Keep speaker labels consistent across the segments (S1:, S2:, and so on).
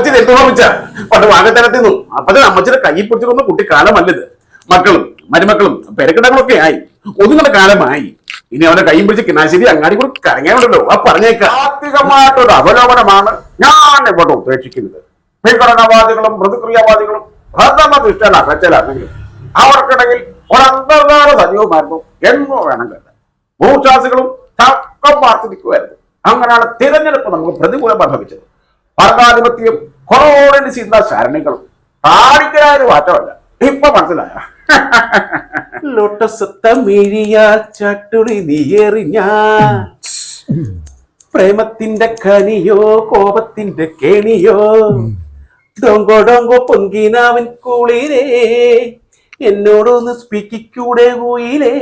S1: അമ്മച്ചി തെറ്റുപോമിച്ച പണ്ട് വാങ്ങത്തരത്തിന്നു അപ്പത്തിന് അമ്മച്ചിയുടെ കൈ പിടിച്ചിരുന്ന കുട്ടി കാലമല്ലത് മക്കളും മരുമക്കളും പെരക്കിടങ്ങളൊക്കെ ആയി. ഒതുങ്ങുന്ന കാലമായി. ഇനി അവന്റെ കൈയും പിടിച്ച് കിണാശ്ശേരി അങ്ങാടി കൂടി കറങ്ങാനുണ്ടല്ലോ ആ പറഞ്ഞേക്കാം. ആത്മികമായിട്ടൊരു അവലോകനമാണ് ഞാൻ ഇവിടെ ഉദ്ദേശിക്കുന്നത്. ഭീകരണവാദികളും മൃദുക്രിയവാദികളും ഭരണനിഷ്ഠന അകച്ചലാണെങ്കിൽ അവർക്കിടയിൽ ഒരന്തർധാര സജീവമായിരുന്നു എന്നോ വേണം കേട്ടത് ഭൂഷാസികളും തക്കം പാർത്തിരിക്കുമായിരുന്നു അങ്ങനെയാണ് തിരഞ്ഞെടുപ്പ് നമുക്ക് പ്രതികൂലം ഭവിച്ചത് ഭരണാധിപത്യം കൊറോണന് ചിന്ത ശരണികൾ താടിക്കലായ മാറ്റമല്ല ഇപ്പൊ മനസ്സിലായ? ലോട്ടസ് പ്രേമത്തിന്റെ കനിയോ കോപത്തിന്റെ കെണിയോ. ഡോങ്കോ ഡോങ്കോ പൊങ്കിനാവൻ കുളിരേ. എന്നോടൊന്ന് സ്പീക്കിക്കൂടെ കുയിലേ.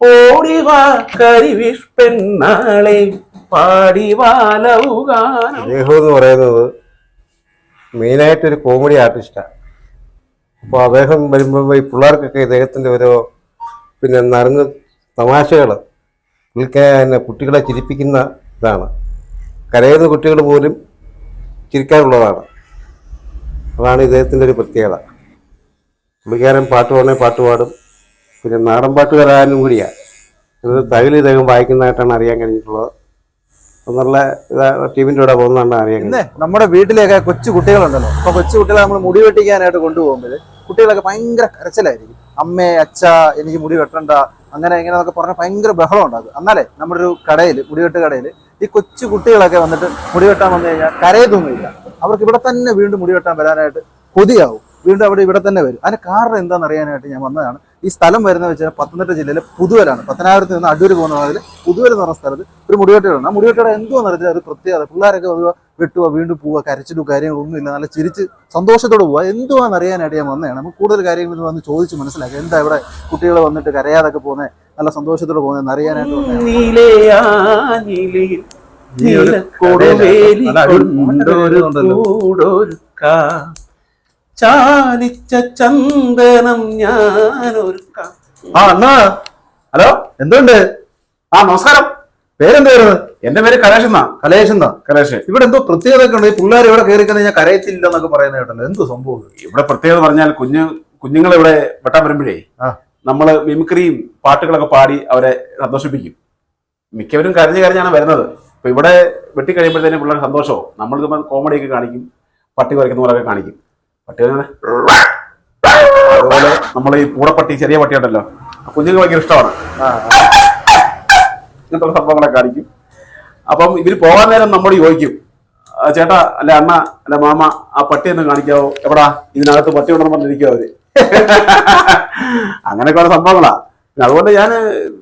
S1: ഓടിവാ കരിവിഷ് പെണ്ണാളെ പാടിവാലവുകാനം
S2: അദ്ദേഹം എന്ന് പറയുന്നത് മെയിനായിട്ടൊരു കോമഡി ആർട്ടിസ്റ്റാണ് അപ്പോൾ അദ്ദേഹം വരുമ്പോൾ ഈ പിള്ളേർക്കൊക്കെ ഇദ്ദേഹത്തിന്റെ ഓരോ പിന്നെ നറുങ്ങ് തമാശകൾ പിന്നെ കുട്ടികളെ ചിരിപ്പിക്കുന്ന ഇതാണ്. കരയുന്ന കുട്ടികൾ പോലും ചിരിക്കാനുള്ളതാണ് അതാണ് ഇദ്ദേഹത്തിന്റെ ഒരു പ്രത്യേകത. പുള്ളിക്കാരൻ പാട്ട് പാടണേ പാട്ട് പാടും. പിന്നെ നാടൻ പാട്ട് വരാനും കൂടിയാണ് ഇത് തകിൽ ഇദ്ദേഹം വായിക്കുന്നതായിട്ടാണ് അറിയാൻ കഴിഞ്ഞിട്ടുള്ളത്. നല്ല ടീമിന്റെ കൂടെ പോകുന്നതാണ്
S3: അറിയാം നമ്മുടെ വീട്ടിലൊക്കെ കൊച്ചു കുട്ടികളുണ്ടല്ലോ. അപ്പൊ കൊച്ചു കുട്ടികളെ നമ്മൾ മുടി വെട്ടിക്കാനായിട്ട് കൊണ്ടുപോകുമ്പോൾ കുട്ടികളൊക്കെ ഭയങ്കര കരച്ചിലായിരിക്കും. അമ്മേ അച്ഛ എനിക്ക് മുടി വെട്ടണ്ട അങ്ങനെ ഇങ്ങനെ എന്നൊക്കെ പറഞ്ഞാൽ ഭയങ്കര ബഹളം ഉണ്ടാകും എന്നാലേ നമ്മുടെ ഒരു കടയിൽ മുടിവെട്ട് കടയിൽ ഈ കൊച്ചു കുട്ടികളൊക്കെ വന്നിട്ട് മുടി വെട്ടാൻ വന്നു കഴിഞ്ഞാൽ കരയതൊന്നുമില്ല അവർക്ക് ഇവിടെ തന്നെ വീണ്ടും മുടി വെട്ടാൻ വരാനായിട്ട് കൊതിയാവും. വീണ്ടും അവിടെ ഇവിടെ തന്നെ വരും. അതിന് കാരണം എന്താണെന്ന് അറിയാനായിട്ട് ഞാൻ വന്നതാണ്. ഈ സ്ഥലം വരുന്നത് വെച്ചാൽ പത്തനംതിട്ട ജില്ലയിലെ പുതുവലാണ്. പത്തനാപുരത്ത് നിന്ന് അടൂർ പോകുന്ന അതിൽ പുതുവൽ എന്ന് പറഞ്ഞ സ്ഥലത്ത് ഒരു മുടിവെട്ടുകളുണ്ട് ആ മുടിവെട്ടുകട എന്തോന്ന് അറിയില്ല അത് പ്രത്യേകത. പിള്ളേരൊക്കെ വരുക വെട്ടുക വീണ്ടും പോവുക കരച്ചിലും കാര്യങ്ങളൊന്നും ഇല്ല. നല്ല ചിരിച്ച് സന്തോഷത്തോടെ പോവുക. എന്തുവാന്ന് അറിയാനായിട്ട് ഞാൻ വന്നതാണ്. നമുക്ക് കൂടുതൽ കാര്യങ്ങൾ ഇത് വന്ന് ചോദിച്ച് മനസ്സിലാക്കുക എന്താ ഇവിടെ കുട്ടികൾ വന്നിട്ട് കരയാതൊക്കെ പോകുന്നത് നല്ല സന്തോഷത്തോടെ പോകുന്നതെന്ന് അറിയാനായിട്ട്
S1: കൊണ്ടൊരു കൂടൊരുക്കാം ചാലിച്ച ചന്ദനം ഞാനൊരുക്കാം
S3: ആ അണ്ണാ
S1: ഹലോ
S3: എന്തുണ്ട്?
S1: ആ നമസ്കാരം.
S3: പേരെന്തായിരുന്നു
S1: എന്റെ പേര് കലേഷ് എന്നാ.
S3: കലേഷ് എന്നാ?
S1: കലേഷ്.
S3: ഇവിടെ എന്തോ പ്രത്യേകത ഒക്കെ ഉണ്ട്. ഈ പിള്ളേർ ഇവിടെ കയറി കഴിഞ്ഞാൽ കരയത്തില്ല എന്നൊക്കെ പറയുന്ന കേട്ടല്ലോ. എന്തോ സംഭവം?
S1: ഇവിടെ പ്രത്യേകത പറഞ്ഞാൽ കുഞ്ഞു കുഞ്ഞുങ്ങളെ ഇവിടെ വെട്ടാൻ വരുമ്പോഴേ. നമ്മൾ മിമിക്രിയും പാട്ടുകളൊക്കെ പാടി അവരെ സന്തോഷിപ്പിക്കും. മിക്കവരും കരഞ്ഞ് കരഞ്ഞാണ് വരുന്നത്. അപ്പൊ ഇവിടെ വെട്ടി കഴിയുമ്പോഴത്തേനും പിള്ളേർ സന്തോഷവും. നമ്മൾ ഇതുമ്പോൾ കോമഡി ഒക്കെ കാണിക്കും പട്ടി പോലൊക്കെ കാണിക്കും. പട്ടി ഇങ്ങനെ അതുപോലെ നമ്മൾ ഈ പൂടപ്പട്ടി ചെറിയ പട്ടിയുണ്ടല്ലോ. കുഞ്ഞുങ്ങൾ ഭയങ്കര ഇഷ്ടമാണ്. ഇങ്ങനത്തെ സംഭവങ്ങളൊക്കെ കാണിക്കും. അപ്പം ഇവർ പോകാൻ നേരം നമ്മൾ ചോദിക്കും. ചേട്ടാ അല്ല അണ്ണ അല്ല മാമ ആ പട്ടി ഒന്ന് കാണിക്കാവോ? എവിടാ? ഇതിനകത്ത് പട്ടി ഉണ്ടെന്ന് പറഞ്ഞിരിക്കും അവർ. അങ്ങനെയൊക്കെ ഉള്ള സംഭവങ്ങളാ. പിന്നെ അതുകൊണ്ട് ഞാൻ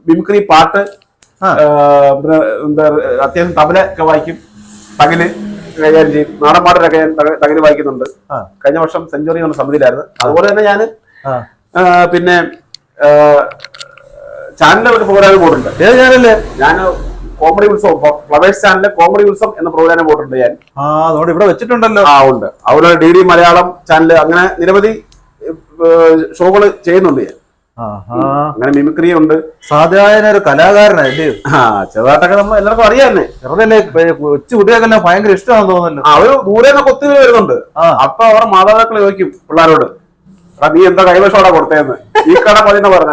S1: മിമിക്രി പാട്ട് എന്താ അത്യാവശ്യം തബല ഒക്കെ വായിക്കും. തകിൽ. കൈകാര്യം ചെയ്യും നാടൻ പാട്ടിലൊക്കെ ഞാൻ തകര് വായിക്കുന്നുണ്ട്. കഴിഞ്ഞ വർഷം സെഞ്ചുറി എന്ന സമിതിയിലായിരുന്നു. അതുപോലെ തന്നെ ഞാൻ
S3: പിന്നെ
S1: പിന്നെ ഒരു പ്രോഗ്രാമിൽ പോയിട്ടുണ്ട്.
S3: ഏത് ഞാനല്ലേ
S1: ഞാൻ കോമഡി ഉത്സവം ഫ്ലവേഴ്സ് ചാനലിലെ കോമഡി ഉത്സവം എന്ന പ്രോഗ്രാമിൽ പോയിട്ടുണ്ട് ഞാൻ.
S3: ഇവിടെ വെച്ചിട്ടുണ്ടല്ലോ.
S1: ആ ഉണ്ട്. അതുപോലെ ഡി ഡി മലയാളം ചാനൽ അങ്ങനെ നിരവധി ഷോകൾ ചെയ്യുന്നുണ്ട് ഞാൻ. അങ്ങനെ മിമിക്രി ഉണ്ട്.
S3: സാധാരണ ഒരു കലാകാരനല്ലേ
S1: ആ ചെറുതായിട്ടൊക്കെ നമ്മൾ എല്ലാവർക്കും അറിയാന്നെ.
S3: ചെറുതല്ലേ കൊച്ചു കുട്ടികൾക്കെല്ലാം ഭയങ്കര ഇഷ്ടമാണെന്ന് തോന്നുന്നല്ലോ.
S1: അവർ ദൂരെ നിന്നൊക്കെ ഒത്തിരി വരുന്നുണ്ട്. അപ്പൊ അവരുടെ മാതാപിതാക്കൾ ചോദിക്കും പിള്ളേരോട് നീ എന്താ കൈവശോടാ കൊടുത്തേന്ന് ഈ കട മതി പറഞ്ഞു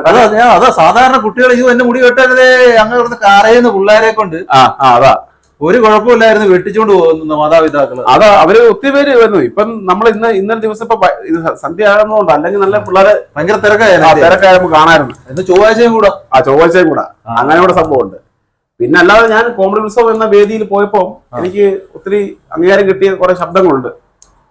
S3: അതാ സാധാരണ കുട്ടികൾ ഇത് എന്റെ മുടി വെട്ടാനതേ അങ്ങനെ കരയുന്ന പിള്ളേരെ കൊണ്ട്
S1: ആ അതാ.
S3: ഒരു കുഴപ്പമില്ലായിരുന്നു വെട്ടിച്ചുകൊണ്ട് പോകുന്നു മാതാപിതാക്കൾ
S1: അതാ അവർ ഒത്തിരി പേര് വരുന്നു. ഇപ്പം നമ്മൾ ഇന്ന് ഇന്നലെ ദിവസം ഇപ്പൊ ഇത് സന്ധ്യ ആകുന്നതുകൊണ്ട് അല്ലെങ്കിൽ നല്ല പിള്ളേരെ
S3: ഭയങ്കര തിരക്കായിരുന്നു
S1: തിരക്കായപ്പോ കാണായിരുന്നു.
S3: ഇന്ന് ചൊവ്വാഴ്ചയും കൂടെ.
S1: ആ ചൊവ്വാഴ്ചയും കൂടെ. അങ്ങനെ കൂടെ സംഭവമുണ്ട്. പിന്നെ അല്ലാതെ ഞാൻ കോമഡി ഉത്സവം എന്ന വേദിയിൽ പോയപ്പോ എനിക്ക് ഒത്തിരി അംഗീകാരം കിട്ടിയ കുറെ ശബ്ദങ്ങളുണ്ട്.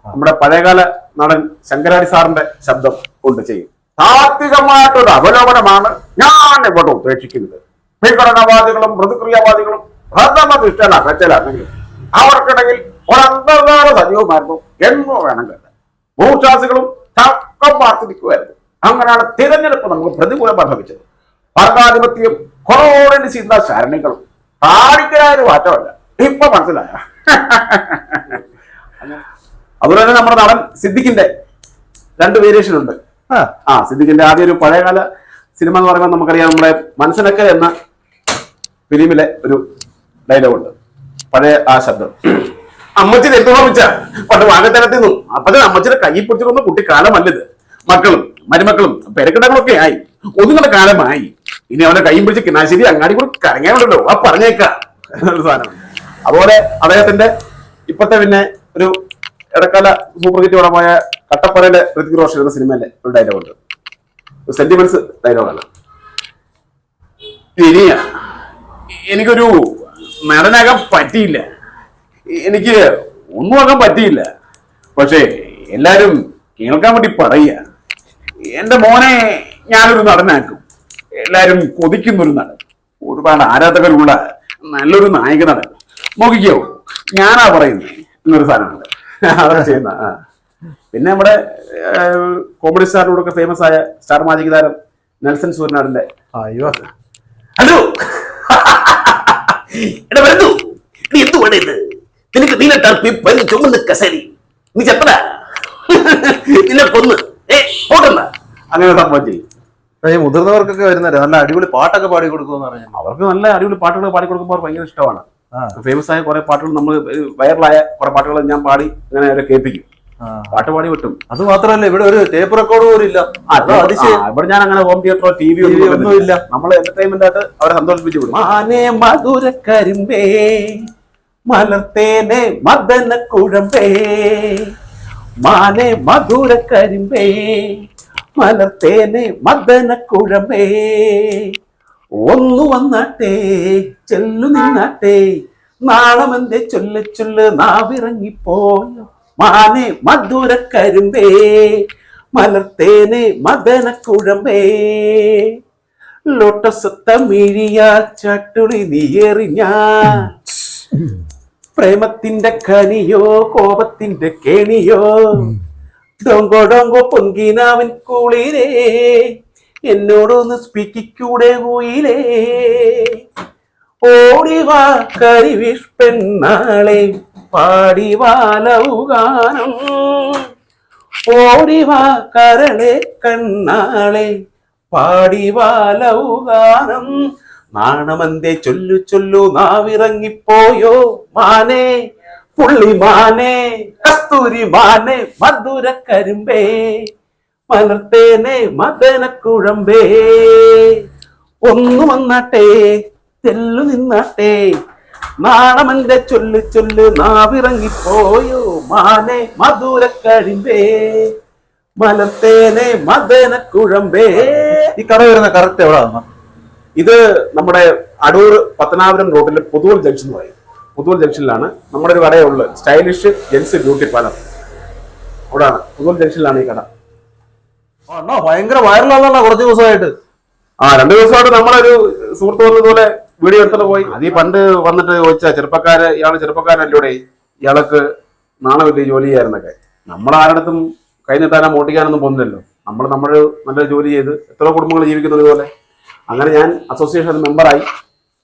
S1: നമ്മുടെ പഴയകാല നടൻ ശങ്കരാടി സാറിന്റെ ശബ്ദം കൊണ്ട് ചെയ്യും. താത്വികമായിട്ടൊരു അവലോകനമാണ് ഞാൻ ഇവിടെ ഉപേക്ഷിക്കുന്നത് ഭീകരണവാദികളും മൃദുക്രിയവാദികളും ഭരണനിഷ്ഠന കച്ചലാണെങ്കിലും അവർക്കിടയിൽ ഒരന്തർധാര സജീവമായിരുന്നു എന്നോ വേണം കേട്ടത് ഭൂഷാസികളും തക്കം പാർത്തിരിക്കുമായിരുന്നു അങ്ങനെയാണ് തിരഞ്ഞെടുപ്പ് നമുക്ക് പ്രതികൂലമായി ഭവിച്ചത് ഭരണാധിപത്യം കൊറോണ ചിന്ത ശരണികളും താടിക്കലായൊരു മാറ്റമല്ല. ഇപ്പൊ മനസ്സിലായ. അതുപോലെ തന്നെ നമ്മുടെ നടൻ സിദ്ദിഖിന്റെ രണ്ട് വേരിയേഷൻ ഉണ്ട്
S3: ആ.
S1: ആ സിദ്ദിഖിന്റെ ആദ്യ ഒരു പഴയകാല സിനിമ എന്ന് പറയുമ്പോൾ നമുക്കറിയാം നമ്മുടെ മനസ്സിനൊക്കെ എന്ന ഫിലിമിലെ ഒരു ഡയലോഗ് ഉണ്ട് പഴയ ആ ശബ്ദം. അമ്മച്ചി ഓർമ്മിച്ച പണ്ട് വാഗത്തരത്തിൽ നിന്നും അപ്പഴേ അമ്മച്ചിയുടെ കൈ പിടിച്ചിരുന്ന കുട്ടി കാലമല്ലത് മക്കളും മരുമക്കളും പെരക്കിടങ്ങളൊക്കെ ആയി. ഒന്നുങ്ങളുടെ കാലമായി. ഇനി അവനെ കൈ പിടിച്ച് കിണാശ്ശേരി അങ്ങാടി കൂടി കറങ്ങാനുണ്ടല്ലോ ആ പറഞ്ഞേക്കാം. സാധനം. അതുപോലെ അദ്ദേഹത്തിന്റെ ഇപ്പത്തെ പിന്നെ ഒരു ഇടക്കാല സൂപ്പർ ഹിറ്റ് പടമായ കട്ടപ്പനയുടെ ഋതിക് റോഷൻ എന്ന സിനിമയിലെ ഒരു ഡയലോഗ് ഉണ്ട് സെന്റിമെന്റ്സ് ഡയലോഗാണ്. ഇനിയ എനിക്കൊരു നടനാകാൻ പറ്റിയില്ല. എനിക്ക് ഒന്നും ആകാൻ പറ്റിയില്ല. പക്ഷേ എല്ലാരും കേൾക്കാൻ വേണ്ടി പറയുക. എന്റെ മോനെ ഞാനൊരു നടനാക്കും. എല്ലാരും കൊതിക്കുന്നൊരു നടൻ. ഒരുപാട് ആരാധകരുള്ള നല്ലൊരു നായക നടൻ. നോക്കിക്കോ ഞാനാ പറയുന്നത് എന്നൊരു സാധനമുണ്ട്. അതാണ് ചെയ്യുന്ന പിന്നെ നമ്മുടെ കോമഡി സ്റ്റാറിനോടൊക്കെ ഫേമസ് ആയ സ്റ്റാർ മാജിക് താരം നെൽസൺ സൂര്യനാടിന്റെ
S3: അയ്യോ.
S1: ഹലോ എടാ വരുന്നു നീ എന്തു വേണ്ടത് ടർപ്പി ചുമന്ന് കസരി. നീ ചെത്ര നിന്നെ കൊന്ന്. ഏ പോട്ടെന്ന അങ്ങനെ സംഭവം ചെയ്യും.
S3: ഈ മുതിർന്നവർക്കൊക്കെ വരുന്നവരെ നല്ല അടിപൊളി പാട്ടൊക്കെ പാടി കൊടുക്കുമെന്ന് പറഞ്ഞു.
S1: അവർക്ക് നല്ല അടിപൊളി പാട്ടുകൾ പാടി കൊടുക്കുമ്പോൾ ഭയങ്കര ഇഷ്ടമാണ്. ഫേമസ് ആയ കുറെ പാട്ടുകൾ നമ്മൾ വൈറലായ കുറെ പാട്ടുകൾ ഞാൻ പാടി അങ്ങനെ അവരെ കേൾപ്പിക്കും. പാട്ട് പാടി വിട്ടും.
S3: അത് മാത്രമല്ല ഇവിടെ ഒരു ടേപ്പ് റെക്കോർഡ് പോലും ഇല്ല.
S1: ഇവിടെ ഞാൻ അങ്ങനെ ഹോം തിയേറ്ററോ ടി വി
S3: ഒന്നും ഇല്ല.
S1: നമ്മൾ എന്റർടൈൻമെന്റ് ആയിട്ട് അവരെ സന്തോഷിപ്പിച്ചു വിടും. മാനേ മധുര കരിമ്പേ. മലർത്തേനെ മദന കുഴമ്പേ മാനേ മധുര കരിമ്പേ മലർത്തേനെ മദന കുഴമ്പേ. ഒന്നു വന്നാട്ടെ ചെല്ലു നിന്നാട്ടെ നാളമെന്റെ ചൊല്ല ചൊല്ല് നാവിറങ്ങിപ്പോയോ മാനെ മധുര കരിമ്പേ മലർത്തേനെ മദന കുഴമ്പേ. ലോട്ടസത്ത മിഴിയാ ചട്ടുളി നീയേറിഞ്ഞ പ്രേമത്തിന്റെ കനിയോ കോപത്തിന്റെ കേണിയോ? ഡോങ്കോ ഡോങ്കോ പൊങ്കിനാവിൻ കുളിരേ എന്നോടൊന്ന് സ്പീക്കിക്കൂടെ പോയിലേ ഓടിവാ കരിവിഷ് പെണ്ണാളെ പാടിവാലൗഗാനം ഓടിവാ കരളെ കണ്ണാളെ പാടിവാലൗഗാനം നാണമെന്തേ ചൊല്ലു ചൊല്ലു നാവിറങ്ങിപ്പോയോ മാനേ? കസ്തൂരി മാനേ മധുര കരുമ്പേ മലർത്തേനെ മദനക്കുഴമ്പേ. ഒന്നു വന്നാട്ടെ ചെല്ലു നിന്നാട്ടെ നാണമെന്റെ ചൊല്ലു ചൊല്ലു നാവിറങ്ങിപ്പോയോ മാനെ മധുര കരിമ്പേ മലർത്തേനെ മദനക്കുഴമ്പേ.
S3: ഈ കറ വരുന്ന കറക്റ്റ് എവിടെ?
S1: ഇത് നമ്മുടെ അടൂർ പത്തനാപുരം റോഡിലെ പുതുവൽ ജംഗ്ഷൻ എന്ന് പറയും. പുതുവൽ ജംഗ്ഷനിലാണ് നമ്മുടെ ഒരു കടയുള്ളത് സ്റ്റൈലിഷ് ജെൻസ് ബ്യൂട്ടി പാർലർ അവിടെയാണ് പുതുവൽ ജംഗ്ഷനിലാണ് ഈ കട.
S3: ഭയങ്കര വൈറലാണല്ലോ കുറച്ച് ദിവസമായിട്ട്.
S1: ആ രണ്ടു ദിവസമായിട്ട് നമ്മളൊരു സുഹൃത്ത് വന്നതുപോലെ വീഡിയോ എടുത്തിട്ട് പോയി. അത് ഈ പണ്ട് വന്നിട്ട് ചോദിച്ച ചെറുപ്പക്കാര് ഇയാൾ ചെറുപ്പക്കാരല്ലേ ഇയാൾക്ക് നാണമില്ല വലിയ ജോലി ചെയ്യായിരുന്നൊക്കെ. നമ്മൾ ആരുടെടുത്തും കൈ നീട്ടാനോ മോട്ടിക്കാനൊന്നും പോകുന്നില്ലല്ലോ. നമ്മൾ നമ്മുടെ നല്ലൊരു ജോലി ചെയ്ത് എത്ര കുടുംബങ്ങൾ ജീവിക്കുന്നത് പോലെ അങ്ങനെ ഞാൻ അസോസിയേഷൻ മെമ്പറായി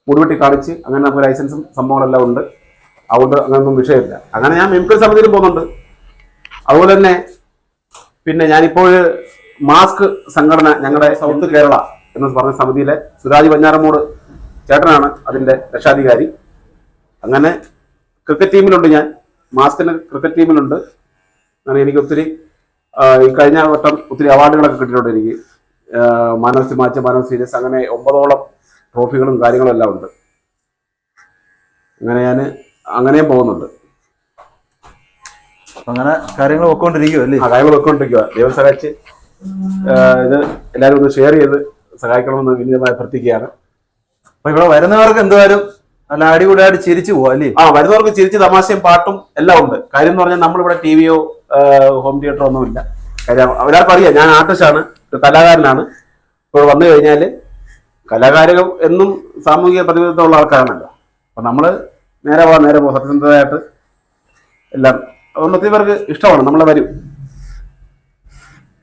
S1: മുടിവെട്ടി കാണിച്ച് അങ്ങനെ നമുക്ക് ലൈസൻസും സംഭവങ്ങളെല്ലാം ഉണ്ട്. അതുകൊണ്ട് അങ്ങനൊന്നും വിഷയമില്ല. അങ്ങനെ ഞാൻ മെമ്പർ സമിതിയിൽ പോകുന്നുണ്ട്. അതുപോലെ തന്നെ പിന്നെ ഞാനിപ്പോൾ മാസ്ക് സംഘടന ഞങ്ങളുടെ സൗത്ത് കേരള എന്ന് പറഞ്ഞ സമിതിയിലെ സുരാജ് പഞ്ഞാറമൂട് ചേട്ടനാണ് അതിന്റെ രക്ഷാധികാരി. അങ്ങനെ ക്രിക്കറ്റ് ടീമിലുണ്ട് ഞാൻ. മാസ്കിന് ക്രിക്കറ്റ് ടീമിലുണ്ട് അങ്ങനെ എനിക്ക് ഒത്തിരി ഈ കഴിഞ്ഞ വട്ടം ഒത്തിരി അവാർഡുകളൊക്കെ കിട്ടിയിട്ടുണ്ട് എനിക്ക്. Of the match man of series അങ്ങനെ ഒമ്പതോളം ട്രോഫികളും കാര്യങ്ങളും എല്ലാം ഉണ്ട്. അങ്ങനെ ഞാൻ അങ്ങനെയും പോകുന്നുണ്ട്.
S3: അങ്ങനെ കാര്യങ്ങൾ വെക്കൊണ്ടിരിക്കുവോ അല്ലേ?
S1: ആ കാര്യങ്ങൾ വെക്കൊണ്ടിരിക്കുക ദൈവം സഹായിച്ച് ഇത് എല്ലാവരും ഒന്ന് ഷെയർ ചെയ്ത് സഹായിക്കണമെന്ന് വിനീതമായി അഭ്യർത്ഥിക്കുകയാണ്.
S3: അപ്പൊ ഇവിടെ വരുന്നവർക്ക് എന്തായാലും നല്ല അടിപൊളിയായിട്ട് ചിരിച്ചു പോവാ അല്ലേ?
S1: ആ വരുന്നവർക്ക് ചിരിച്ച് തമാശയും പാട്ടും എല്ലാം ഉണ്ട്. കാര്യം എന്ന് പറഞ്ഞാൽ നമ്മളിവിടെ ടി വിയോ ഹോം തിയേറ്ററോ ഒന്നുമില്ല. കാര്യം അവരാർക്കും അറിയാം ഞാൻ ആർട്ടിസ്റ്റാണ്. കലാകാരനാണ്. ഇപ്പോൾ വന്നു കഴിഞ്ഞാൽ കലാകാരകം എന്നും സാമൂഹിക പ്രതിബദ്ധതയുള്ള ആൾക്കാരാണല്ലോ. അപ്പം നമ്മൾ നേരെ പോകാം നേരെ പോകാം. സത്യസന്ധതയായിട്ട് എല്ലാം. അതുകൊണ്ട് ഒത്തിരി പേർക്ക് ഇഷ്ടമാണ് നമ്മളെ വരും.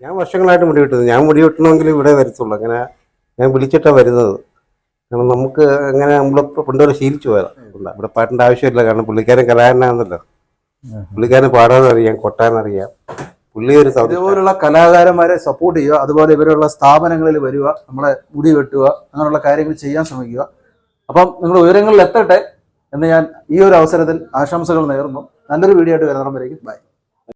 S2: ഞാൻ വർഷങ്ങളായിട്ട് മുടി വെട്ടുന്നത്. ഞാൻ മുടി വെട്ടണമെങ്കിൽ ഇവിടെ വരത്തുള്ളൂ. അങ്ങനെ ഞാൻ വിളിച്ചിട്ടാണ് വരുന്നത്. കാരണം നമുക്ക് അങ്ങനെ നമ്മൾ പണ്ടുവരെ ശീലിച്ചു പോയതാണ് ഇവിടെ പാട്ടിന്റെ ആവശ്യമില്ല. കാരണം പുള്ളിക്കാരൻ കലാകാരനാണെന്നല്ലോ പുള്ളിക്കാരൻ പാടാനറിയാം കൊട്ടാനറിയാം. പുള്ളി ഒരു
S3: ഇതുപോലുള്ള കലാകാരന്മാരെ സപ്പോർട്ട് ചെയ്യുക അതുപോലെ ഇവരുള്ള സ്ഥാപനങ്ങളിൽ വരിക നമ്മളെ മുടി വെട്ടുക അങ്ങനെയുള്ള കാര്യങ്ങൾ ചെയ്യാൻ ശ്രമിക്കുക. അപ്പം നിങ്ങൾ ഉയരങ്ങളിൽ എത്തട്ടെ എന്ന് ഞാൻ ഈ ഒരു അവസരത്തിൽ ആശംസകൾ നേർന്നു. നല്ലൊരു വീഡിയോ ആയിട്ട് വരുന്നവരേക്കും ബൈ